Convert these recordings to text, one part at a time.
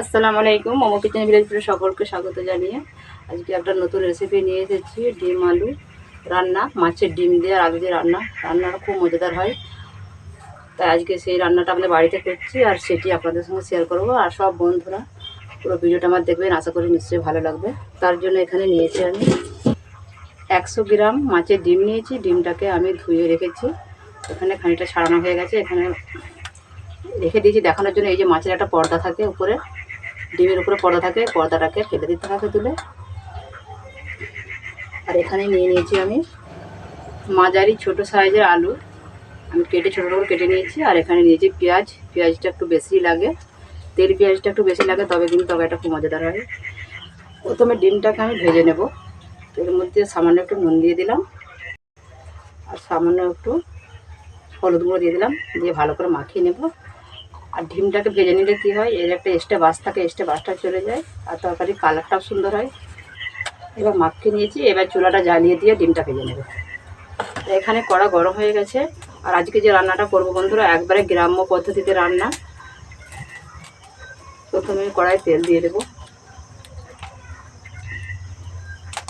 আসসালামু আলাইকুম, মোমো কিচেন ভিলেজপুরে সকলকে স্বাগত জানিয়ে আজকে একটা নতুন রেসিপি নিয়ে এসেছি, ডিম আলু রান্না, মাছের ডিম দিয়ে আর আলু দিয়ে রান্না। রান্নাটা খুব মজাদার হয়। তাই আজকে সেই রান্নাটা আমাদের বাড়িতে করছি আর সেটি আপনাদের সঙ্গে শেয়ার করব। আর সব বন্ধুরা পুরো ভিডিওটা আমার দেখবেন, আশা করি নিশ্চয়ই ভালো লাগবে। তার জন্য এখানে নিয়েছি আমি একশো গ্রাম মাছের ডিম নিয়েছি। ডিমটাকে আমি ধুয়ে রেখেছি। এখানে খানিকটা ছাড়ানো হয়ে গেছে। এখানে রেখে দিয়েছি দেখানোর জন্য। এই যে মাছের একটা পর্দা থাকে উপরে ডিমের উপরে পর্দা থাকে পর্দাটাকে ফেলে দিতে হবে তুলে আর এখানে নিয়ে নিয়েছি আমি মাঝারি ছোট সাইজের আলু। আমি কেটে ছোটো করে কেটে নিয়েছি, আর এখানে নিয়েছি পেঁয়াজ। পেঁয়াজটা একটু বেশি লাগে। তেল পেঁয়াজটা একটু বেশি লাগে, তবে কিন্তু তরকারিটা খুব মজাদার হবে প্রথমে ডিমটাকে আমি ভেজে নেব। এর মধ্যে সামান্য একটু নুন দিয়ে দিলাম। আর সামান্য একটু হলুদ গুঁড়ো দিয়ে দিলাম। দিয়ে ভালো করে মাখিয়ে নেব। আর ডিমটাকে ভেজে নিলে কী হয়? এর একটা এক্সট্রা বাস থাকে এক্সট্রা বাসটা চলে যায় আর তরকারির কালারটাও সুন্দর হয়। এবার মাখিয়ে নিয়েছি, এবার চুলাটা জ্বালিয়ে দিয়ে ডিমটা ভেজে নেবে। এখানে কড়া গরম হয়ে গেছে আর আজকে যে রান্নাটা করব বন্ধুরা, একবারে গ্রাম্য পদ্ধতিতে রান্না। প্রথমে কড়াই তেল দিয়ে দেবো।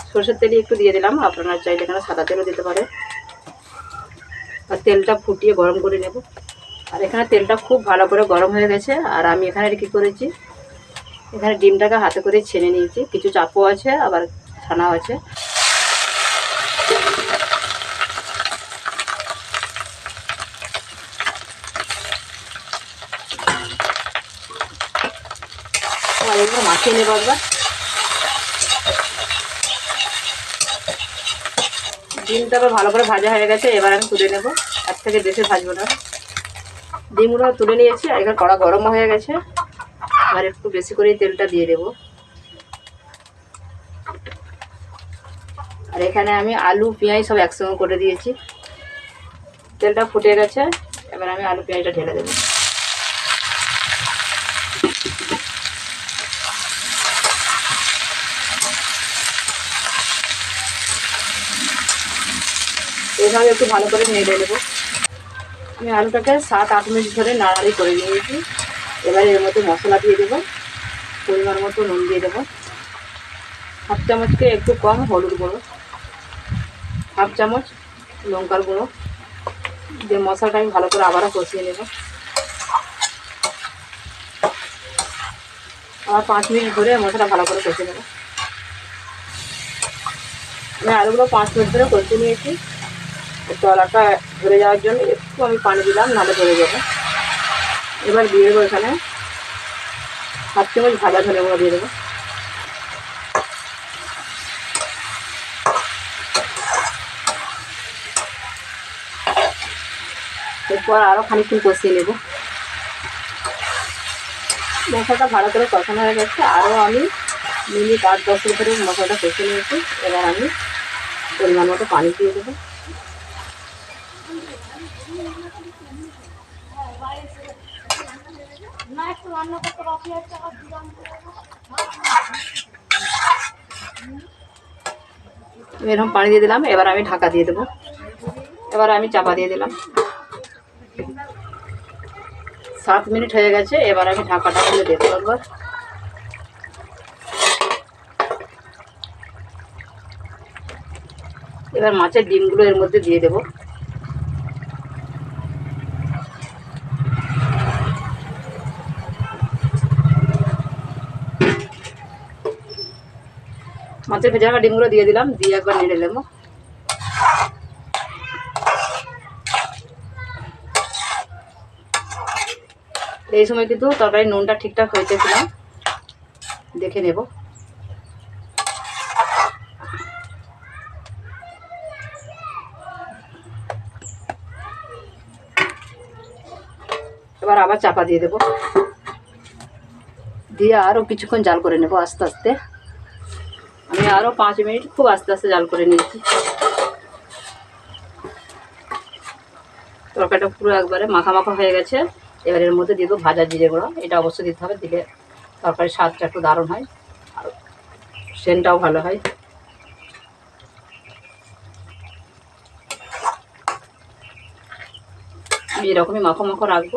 সরষের তেলই একটু দিয়ে দিলাম, আপনারা চাইলে এখানে সাদা তেলও দিতে পারে আর তেলটা ফুটিয়ে গরম করে নেব। আর এখানে তেলটা খুব ভালো করে গরম হয়ে গেছে, আর আমি এখানে কী করেছি? এখানে ডিমটাকে হাতে করে ছেনে নিয়েছি। কিছু চাপও আছে, আবার ছানাও আছে। মাখিয়ে নেব একবার। ডিমটা আবার ভালো করে ভাজা হয়ে গেছে, এবার আমি তুলে নেব। এক থেকে বেশি ভাজবো না। ডিমগুলো তুলে নিয়েছি, আর এখানে কড়া গরম হয়ে গেছে। আর একটু বেশি করে তেলটা দিয়ে দেবো। আর এখানে আমি আলু, পেঁয়াজ সব একসঙ্গে করে দিয়েছি। তেলটা ফুটে গেছে, এবার আমি আলু, পেঁয়াজটা ঢেলে দেবো। এভাবে একটু ভালো করে নেড়ে নেব। আমি আলুটাকে সাত, আট মিনিট ধরে নাড়াড়ি করে নিয়েছি। এবারে এর মধ্যে মশলা দিয়ে দেবো। পরিমাণ মতো নুন দিয়ে দেবো। হাফ চামচকে একটু কম হলুদ গুঁড়ো। হাফ চামচ লঙ্কার গুঁড়ো। দিয়ে মশলাটা আমি ভালো করে আবারও কষিয়ে নেব। আবার পাঁচ মিনিট ধরে মশলা ভালো করে কষিয়ে নেব। আমি আলুগুলো পাঁচ মিনিট ধরে কষিয়ে নিয়েছি। তলাটা ধরে যাওয়ার জন্য একটু আমি পানি দিলাম নাহলে ধরে যাবে। এবার দিয়ে দেবো এখানে হাফ চামচ ভাজা ধরে দিয়ে দেবো। এরপর আরও খানিকক্ষণ কষিয়ে নেব। মশলাটা ভালো করে কষানো হয়ে গেছে। আরও আমি মিনিট আট দশ ধরে মশলাটা কষে নিয়েছি। এবার আমি পরিমাণ মতো পানি দিয়ে দেবো। এরকম পানি দিয়ে দিলাম, এবার আমি ঢাকা দিয়ে দেবো। এবার আমি চাপা দিয়ে দিলাম। সাত মিনিট হয়ে গেছে, এবার আমি ঢাকাটা খুলে দেখব একবার। এবার মাছের ডিমগুলো এর মধ্যে দিয়ে দেবো। মাছের ভেজা ডিমগুলো দিয়ে দিলাম, দিয়ে একবার নেড়ে নেব। এই সময় কিন্তু তরকারি নুনটা ঠিকঠাক হয়েছে কিনা দেখে নেব। এবার আবার চাপা দিয়ে দেবো। দিয়ে আরও কিছুক্ষণ জাল করে নেব আস্তে আস্তে। আরও পাঁচ মিনিট খুব আস্তে আস্তে জাল করে নিয়েছি। তরকারিটা পুরো একবারে মাখা মাখা হয়ে গেছে। এবার এর মধ্যে দিয়ে দেবো ভাজা জিরে গুঁড়ো। এটা অবশ্যই দিতে হবে, দিলে তরকারির স্বাদটা একটু দারুণ হয় আর সেন্টটাও ভালো হয়। এরকমই মাখো মাখো রাখব।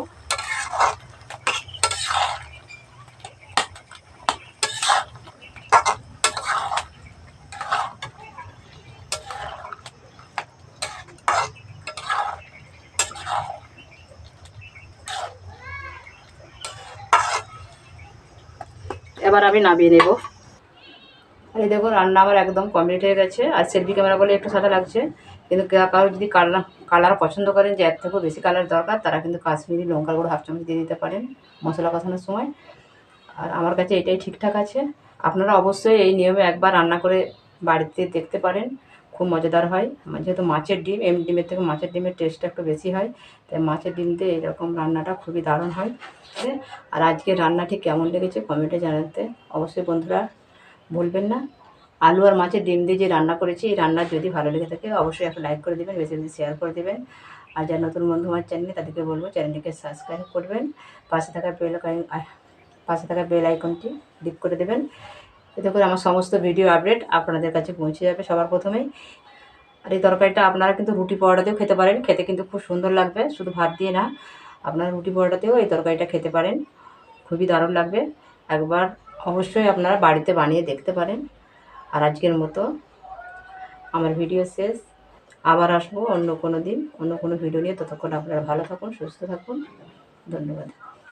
এবার আমি নামিয়ে নেব। আর এই দেখো, রান্না আমার একদম কমপ্লিট হয়ে গেছে। আর সেলফি ক্যামেরা বলে একটু সাদা লাগছে। কিন্তু কারও যদি কালার কালার পছন্দ করেন যে এর থেকেও বেশি কালার দরকার, তারা কিন্তু কাশ্মীরি লঙ্কার গুঁড়ো হাফ চামচ দিয়ে দিতে পারেন মশলা কষানোর সময়। আর আমার কাছে এটাই ঠিকঠাক আছে। আপনারা অবশ্যই এই নিয়মে একবার রান্না করে বাড়িতে দেখতে পারেন। খুব মজাদার হয়। আমার যেহেতু মাছের ডিম এম ডিমের থেকে মাছের ডিমের টেস্টটা একটু বেশি হয়। তাই মাছের ডিম দিয়ে এরকম রান্নাটা খুবই দারুণ হয়। আর আজকে রান্নাটি কেমন লেগেছে কমেন্টে জানাতে অবশ্যই বন্ধুরা ভুলবেন না। আলু আর মাছের ডিম দিয়ে যে রান্না করেছি, এই রান্না যদি ভালো লেগে থাকে অবশ্যই একটা লাইক করে দেবেন, বেশি বেশি শেয়ার করে দেবেন। আর যারা নতুন বন্ধু আমার চ্যানেলে তাদেরকে বলব চ্যানেলটিকে সাবস্ক্রাইব করবেন। পাশে থাকা বেল পাশে থাকা বেল আইকনটি ক্লিক করে দেবেন। এতে করে আমার সমস্ত ভিডিও আপডেট আপনাদের কাছে পৌঁছে যাবে সবার প্রথমেই। আর এই তরকারিটা আপনারা কিন্তু রুটি পরোটাতেও খেতে পারেন, খেতে কিন্তু খুব সুন্দর লাগবে, শুধু ভাত দিয়ে না, আপনারা রুটি পরোটাতেও এই তরকারিটা খেতে পারেন, খুবই দারুণ লাগবে। একবার অবশ্যই আপনারা বাড়িতে বানিয়ে দেখতে পারেন। আর আজকের মতো আমার ভিডিও শেষ। আবার আসব অন্য কোনো দিন, অন্য কোনো ভিডিও নিয়ে। ততক্ষণ আপনারা ভালো থাকুন, সুস্থ থাকুন। ধন্যবাদ।